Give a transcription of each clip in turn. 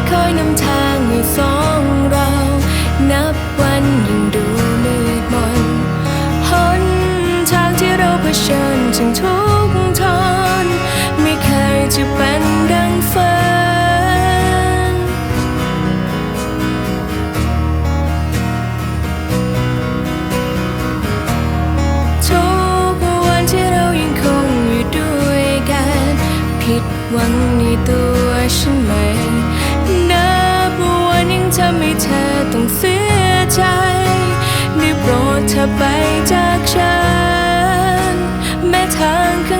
่คอยนำทางให้สองเรา นับวันยิ่งดูมืดมนหนทางที่เราเผชิญถึงทุกทนไม่เคยจะเป็นดังฝันทุกวันที่เรายังคงอยู่ด้วยกัน ผิดหวังในตัวฉันไหม ธอไปจากฉันแม้ทางข้าง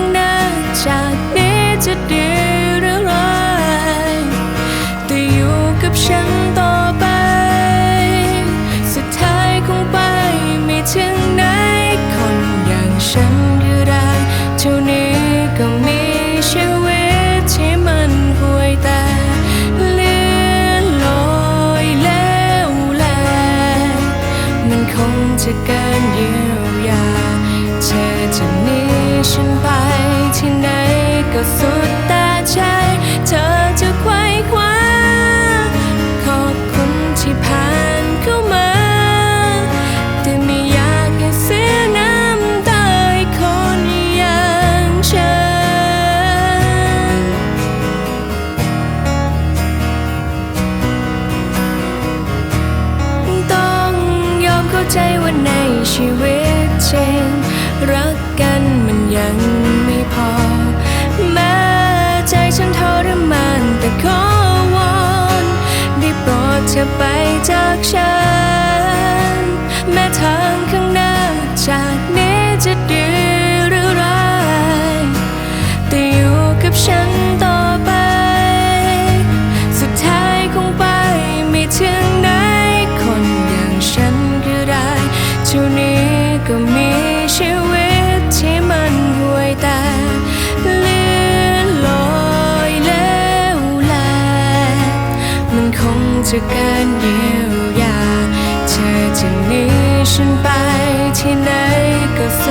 ชีวิตจริง รักกันมันยังไม่พอ แม้ใจฉันทรมานแต่ขอวอนได้โปรดเธอไปจากฉัน เท่นี้ก็มีชีวิตที่มันห่วยแต่เลื่อนลอยแล้วแลมันคงจะเกินเยียวยาเธอจะหนีฉันไปที่ไหนก็สุ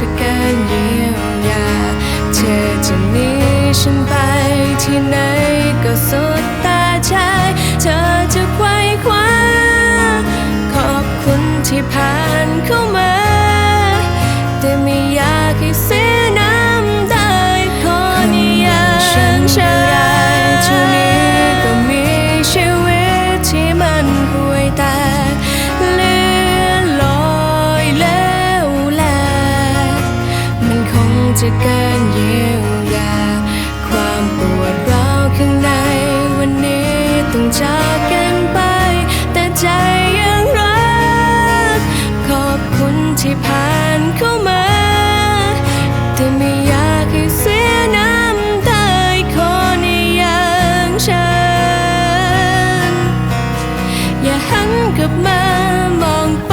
ค จะเกินเยียวยา ความปวดร้าวข้างในวันนี้ต้องจากกันไป แต่ใจยังรัก ขอบคุณที่ผ่านเข้ามาแต่ไม่อยากให้เสียน้ำตาให้คนอย่างฉัน อย่าหันกลับมามองไป